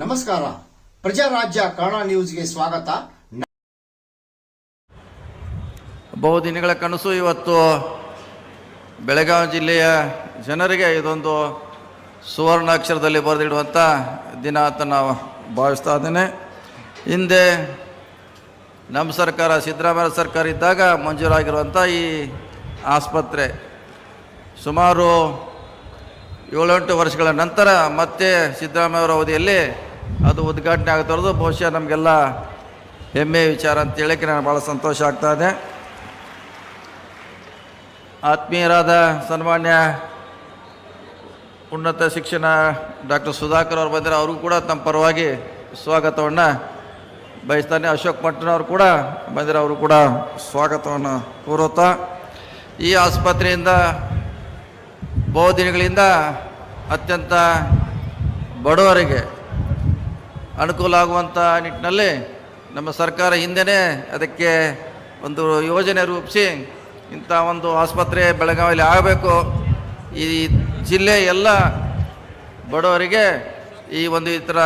ನಮಸ್ಕಾರ. ಪ್ರಜಾರಾಜ್ಯ ಕನ್ನಡ ನ್ಯೂಸ್ಗೆ ಸ್ವಾಗತ. ಬಹುದಿನಗಳ ಕನಸು ಇವತ್ತು ಬೆಳಗಾವಿ ಜಿಲ್ಲೆಯ ಜನರಿಗೆ ಇದೊಂದು ಸುವರ್ಣ ಅಕ್ಷರದಲ್ಲಿ ಬರೆದಿಡುವಂಥ ದಿನ ಅಂತ ನಾವು ಭಾವಿಸ್ತಾ ಇದ್ದೇನೆ. ಹಿಂದೆ ನಮ್ಮ ಸರ್ಕಾರ, ಸಿದ್ದರಾಮಯ್ಯ ಸರ್ಕಾರ ಇದ್ದಾಗ ಮಂಜೂರಾಗಿರುವಂಥ ಈ ಆಸ್ಪತ್ರೆ ಸುಮಾರು ಏಳೆಂಟು ವರ್ಷಗಳ ನಂತರ ಮತ್ತೆ ಸಿದ್ದರಾಮಯ್ಯವರ ಅವಧಿಯಲ್ಲಿ ಅದು ಉದ್ಘಾಟನೆ ಆಗ್ತಿರೋದು ಬಹುಶಃ ನಮಗೆಲ್ಲ ಹೆಮ್ಮೆ ವಿಚಾರ ಅಂತ ಹೇಳಕ್ಕೆ ನಾನು ಭಾಳ ಸಂತೋಷ ಆಗ್ತಾ ಇದೆ. ಆತ್ಮೀಯರಾದ ಸನ್ಮಾನ್ಯ ಉನ್ನತ ಶಿಕ್ಷಣ ಡಾಕ್ಟರ್ ಸುಧಾಕರ್ ಅವರು ಬಂದರೆ ಅವ್ರಿಗೂ ಕೂಡ ತಮ್ಮ ಪರವಾಗಿ ಸ್ವಾಗತವನ್ನು ಬಯಸ್ತಾನೆ. ಅಶೋಕ್ ಮಟ್ಟನವರು ಕೂಡ ಬಂದರೆ ಅವರು ಕೂಡ ಸ್ವಾಗತವನ್ನು ಕೋರುತ್ತಾ. ಈ ಆಸ್ಪತ್ರೆಯಿಂದ ಬಹು ದಿನಗಳಿಂದ ಅತ್ಯಂತ ಬಡವರಿಗೆ ಅನುಕೂಲ ಆಗುವಂಥ ನಿಟ್ಟಿನಲ್ಲಿ ನಮ್ಮ ಸರ್ಕಾರ ಹಿಂದೆಯೇ ಅದಕ್ಕೆ ಒಂದು ಯೋಜನೆ ರೂಪಿಸಿ ಇಂಥ ಒಂದು ಆಸ್ಪತ್ರೆ ಬೆಳಗಾವಿಯಲ್ಲಿ ಆಗಬೇಕು. ಈ ಜಿಲ್ಲೆ ಎಲ್ಲ ಬಡವರಿಗೆ ಈ ಒಂದು ಈ ಥರ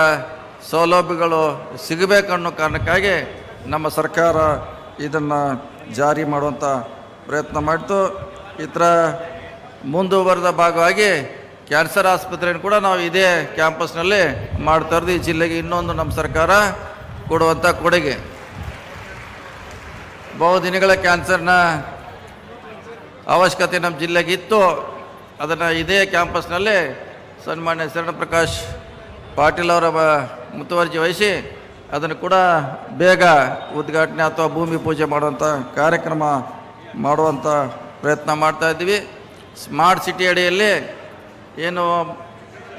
ಸೌಲಭ್ಯಗಳು ಸಿಗಬೇಕನ್ನೋ ಕಾರಣಕ್ಕಾಗಿ ನಮ್ಮ ಸರ್ಕಾರ ಇದನ್ನು ಜಾರಿ ಮಾಡುವಂಥ ಪ್ರಯತ್ನ ಮಾಡಿತು. ಈ ಥರ ಮುಂದುವರೆದ ಭಾಗವಾಗಿ ಕ್ಯಾನ್ಸರ್ ಆಸ್ಪತ್ರೆಯನ್ನು ಕೂಡ ನಾವು ಇದೇ ಕ್ಯಾಂಪಸ್ನಲ್ಲಿ ಮಾಡ್ತಾ ಇರೋದು. ಈ ಜಿಲ್ಲೆಗೆ ಇನ್ನೊಂದು ನಮ್ಮ ಸರ್ಕಾರ ಕೊಡುವಂಥ ಕೊಡುಗೆ. ಬಹುದಿನಗಳ ಕ್ಯಾನ್ಸರ್ನ ಅವಶ್ಯಕತೆ ನಮ್ಮ ಜಿಲ್ಲೆಗೆ ಇತ್ತು. ಅದನ್ನು ಇದೇ ಕ್ಯಾಂಪಸ್ನಲ್ಲಿ ಸನ್ಮಾನ್ಯ ಶರಣಪ್ರಕಾಶ್ ಪಾಟೀಲ್ ಅವರ ಮುತುವರ್ಜಿ ವಹಿಸಿ ಅದನ್ನು ಕೂಡ ಬೇಗ ಉದ್ಘಾಟನೆ ಅಥವಾ ಭೂಮಿ ಪೂಜೆ ಮಾಡುವಂಥ ಕಾರ್ಯಕ್ರಮ ಮಾಡುವಂಥ ಪ್ರಯತ್ನ ಮಾಡ್ತಾ ಇದ್ದೀವಿ. ಸ್ಮಾರ್ಟ್ ಸಿಟಿ ಅಡಿಯಲ್ಲಿ ಏನು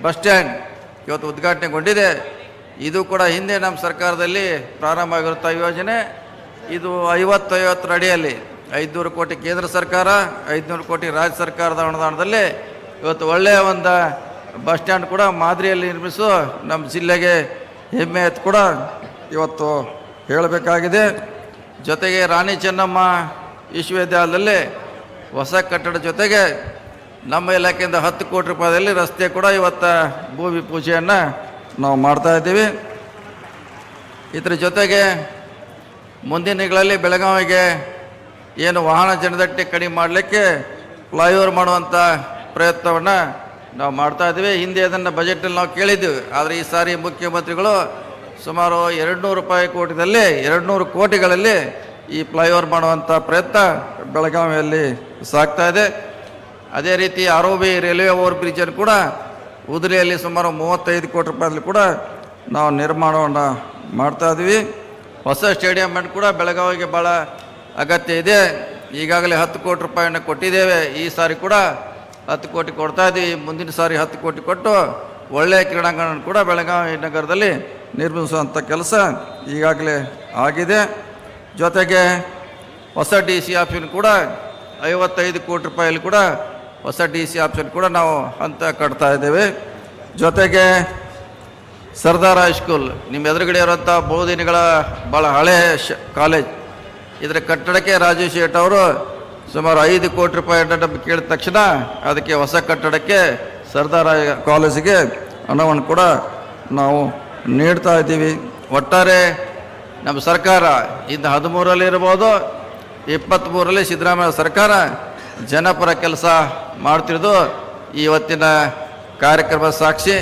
ಬಸ್ ಸ್ಟ್ಯಾಂಡ್ ಇವತ್ತು ಉದ್ಘಾಟನೆಗೊಂಡಿದೆ. ಇದು ಕೂಡ ಹಿಂದೆ ನಮ್ಮ ಸರ್ಕಾರದಲ್ಲಿ ಪ್ರಾರಂಭ ಆಗಿರುತ್ತ ಯೋಜನೆ. ಇದು ಐವತ್ತೈವತ್ತರ ಅಡಿಯಲ್ಲಿ ಐದುನೂರು ಕೋಟಿ ಕೇಂದ್ರ ಸರ್ಕಾರ, ಐದುನೂರು ಕೋಟಿ ರಾಜ್ಯ ಸರ್ಕಾರದ ಅನುದಾನದಲ್ಲಿ ಇವತ್ತು ಒಳ್ಳೆಯ ಒಂದು ಬಸ್ ಸ್ಟ್ಯಾಂಡ್ ಕೂಡ ಮಾದರಿಯಲ್ಲಿ ನಿರ್ಮಿಸು ನಮ್ಮ ಜಿಲ್ಲೆಗೆ ಹೆಮ್ಮೆ ಎತ್ತು ಕೂಡ ಇವತ್ತು ಹೇಳಬೇಕಾಗಿದೆ. ಜೊತೆಗೆ ರಾಣಿ ಚೆನ್ನಮ್ಮ ವಿಶ್ವವಿದ್ಯಾಲಯದಲ್ಲಿ ಹೊಸ ಕಟ್ಟಡ ಜೊತೆಗೆ ನಮ್ಮ ಇಲಾಖೆಯಿಂದ ಹತ್ತು ಕೋಟಿ ರೂಪಾಯಿದಲ್ಲಿ ರಸ್ತೆ ಕೂಡ ಇವತ್ತು ಭೂಮಿ ಪೂಜೆಯನ್ನು ನಾವು ಮಾಡ್ತಾ ಇದ್ದೀವಿ. ಇದರ ಜೊತೆಗೆ ಮುಂದಿನ ದಿನಗಳಲ್ಲಿ ಬೆಳಗಾವಿಗೆ ಏನು ವಾಹನ ಜನದಟ್ಟಿ ಕಡಿಮೆ ಮಾಡಲಿಕ್ಕೆ ಫ್ಲೈಓವರ್ ಮಾಡುವಂಥ ಪ್ರಯತ್ನವನ್ನು ನಾವು ಮಾಡ್ತಾ ಇದ್ದೀವಿ. ಹಿಂದೆ ಅದನ್ನು ಬಜೆಟಲ್ಲಿ ನಾವು ಕೇಳಿದ್ದೀವಿ. ಆದರೆ ಈ ಸಾರಿ ಮುಖ್ಯಮಂತ್ರಿಗಳು ಸುಮಾರು ಎರಡು ನೂರು ರೂಪಾಯಿ ಕೋಟಿದಲ್ಲಿ ಎರಡು ನೂರು ಕೋಟಿಗಳಲ್ಲಿ ಈ ಫ್ಲೈಓವರ್ ಮಾಡುವಂಥ ಪ್ರಯತ್ನ ಬೆಳಗಾವಿಯಲ್ಲಿ ಸಾಗ್ತಾ ಇದೆ. ಅದೇ ರೀತಿ ಆರೋಬಿ ರೈಲ್ವೆ ಓವರ್ ಬ್ರಿಡ್ಜನ್ನು ಕೂಡ ಉದುರಿಯಲ್ಲಿ ಸುಮಾರು ಮೂವತ್ತೈದು ಕೋಟಿ ರೂಪಾಯಲ್ಲಿ ಕೂಡ ನಾವು ನಿರ್ಮಾಣವನ್ನು ಮಾಡ್ತಾ ಇದ್ವಿ ಹೊಸ ಸ್ಟೇಡಿಯಂ ಕೂಡ ಬೆಳಗಾವಿಗೆ ಭಾಳ ಅಗತ್ಯ ಇದೆ. ಈಗಾಗಲೇ ಹತ್ತು ಕೋಟಿ ರೂಪಾಯಿಯನ್ನು ಕೊಟ್ಟಿದ್ದೇವೆ. ಈ ಸಾರಿ ಕೂಡ ಹತ್ತು ಕೋಟಿ ಕೊಡ್ತಾ ಇದ್ದೀವಿ. ಮುಂದಿನ ಸಾರಿ ಹತ್ತು ಕೋಟಿ ಕೊಟ್ಟು ಒಳ್ಳೆಯ ಕ್ರೀಡಾಂಗಣ ಕೂಡ ಬೆಳಗಾವಿ ನಗರದಲ್ಲಿ ನಿರ್ಮಿಸುವಂಥ ಕೆಲಸ ಈಗಾಗಲೇ ಆಗಿದೆ. ಜೊತೆಗೆ ಹೊಸ ಡಿ ಸಿ ಆಫೀಸ್ ಕೂಡ ಐವತ್ತೈದು ಕೋಟಿ ರೂಪಾಯಲ್ಲಿ ಕೂಡ ಹೊಸ ಡಿ ಸಿ ಆಪ್ಷನ್ ಕೂಡ ನಾವು ಹಂತ ಕಟ್ತಾ ಇದ್ದೇವೆ. ಜೊತೆಗೆ ಸರ್ದಾರ್ ಹೈಸ್ಕೂಲ್ ನಿಮ್ಮ ಎದುರುಗಡೆ ಇರುವಂಥ ಬಹುದಿನಗಳ ಭಾಳ ಹಳೆಯ ಶ, ಕಾಲೇಜ್. ಇದರ ಕಟ್ಟಡಕ್ಕೆ ರಾಜೇಶ್ ಶೇಟ್ ಅವರು ಸುಮಾರು ಐದು ಕೋಟಿ ರೂಪಾಯಿ ನಮ್ಗೆ ಕೇಳಿದ ತಕ್ಷಣ ಅದಕ್ಕೆ ಹೊಸ ಕಟ್ಟಡಕ್ಕೆ ಸರ್ದಾರ್ ಕಾಲೇಜಿಗೆ ಹಣವನ್ನು ಕೂಡ ನಾವು ನೀಡ್ತಾ ಇದ್ದೀವಿ. ಒಟ್ಟಾರೆ ನಮ್ಮ ಸರ್ಕಾರ ಇಂದು ಹದಿಮೂರಲ್ಲಿ ಇರ್ಬೋದು ಇಪ್ಪತ್ತ್ಮೂರರಲ್ಲಿ ಸಿದ್ದರಾಮಯ್ಯ ಸರ್ಕಾರ ಜನಪರ ಕೆಲಸ ಮಾಡ್ತಿರೋದು ಇವತ್ತಿನ ಕಾರ್ಯಕ್ರಮ ಸಾಕ್ಷಿ.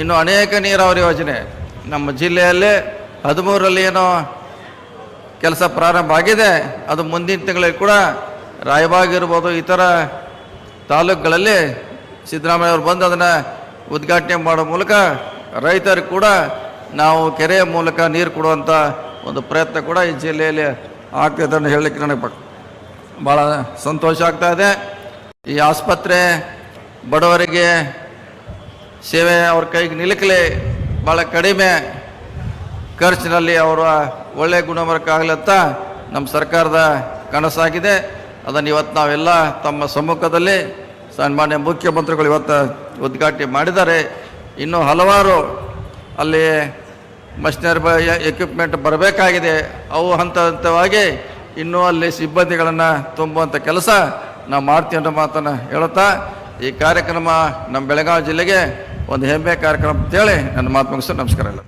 ಇನ್ನು ಅನೇಕ ನೀರಾವರಿ ಯೋಜನೆ. ನಮ್ಮ ಜಿಲ್ಲೆಯಲ್ಲಿ ಹದಿಮೂರರಲ್ಲಿ ಏನೋ ಕೆಲಸ ಪ್ರಾರಂಭ ಆಗಿದೆ. ಅದು ಮುಂದಿನ ತಿಂಗಳಲ್ಲಿ ಕೂಡ ರಾಯಬಾಗ್ ಇರ್ಬೋದು ಇತರ ತಾಲೂಕುಗಳಲ್ಲಿ ಸಿದ್ದರಾಮಯ್ಯ ಅವರು ಬಂದು ಅದನ್ನು ಉದ್ಘಾಟನೆ ಮಾಡೋ ಮೂಲಕ ರೈತರಿಗೆ ಕೂಡ ನಾವು ಕೆರೆಯ ಮೂಲಕ ನೀರು ಕೊಡುವಂಥ ಒಂದು ಪ್ರಯತ್ನ ಕೂಡ ಈ ಜಿಲ್ಲೆಯಲ್ಲಿ ಆಗ್ತದೆ ಅಂತ ಹೇಳಲಿಕ್ಕೆ ನನಗೆ ಭಾಳ ಸಂತೋಷ ಆಗ್ತಾ ಇದೆ. ಈ ಆಸ್ಪತ್ರೆ ಬಡವರಿಗೆ ಸೇವೆ ಅವ್ರ ಕೈಗೆ ನಿಲುಕಲಿ ಭಾಳ ಕಡಿಮೆ ಖರ್ಚಿನಲ್ಲಿ ಅವರ ಒಳ್ಳೆಯ ಗುಣಮಟ್ಟಕ್ಕಾಗಲಿ ಅಂತ ನಮ್ಮ ಸರ್ಕಾರದ ಕನಸಾಗಿದೆ. ಅದನ್ನು ಇವತ್ತು ನಾವೆಲ್ಲ ತಮ್ಮ ಸಮ್ಮುಖದಲ್ಲಿ ಸನ್ಮಾನ್ಯ ಮುಖ್ಯಮಂತ್ರಿಗಳು ಇವತ್ತು ಉದ್ಘಾಟನೆ ಮಾಡಿದ್ದಾರೆ. ಇನ್ನೂ ಹಲವಾರು ಅಲ್ಲಿ ಮಷಿನರಿ ಎಕ್ವಿಪ್ಮೆಂಟ್ ಬರಬೇಕಾಗಿದೆ. ಅವು ಹಂತ ಹಂತವಾಗಿ ಇನ್ನೂ ಅಲ್ಲಿ ಸಿಬ್ಬಂದಿಗಳನ್ನು ತುಂಬುವಂಥ ಕೆಲಸ ನಾವು ಮಾಡ್ತೀವಿ ಅನ್ನೋ ಮಾತನ್ನು ಹೇಳುತ್ತಾ, ಈ ಕಾರ್ಯಕ್ರಮ ನಮ್ಮ ಬೆಳಗಾವಿ ಜಿಲ್ಲೆಗೆ ಒಂದು ಹೆಮ್ಮೆ ಕಾರ್ಯಕ್ರಮ ಅಂತೇಳಿ ನನ್ನ ಮಾತು ಮುಗಿಸ್ತಾರೆ ನಮಸ್ಕಾರ ಎಲ್ಲ.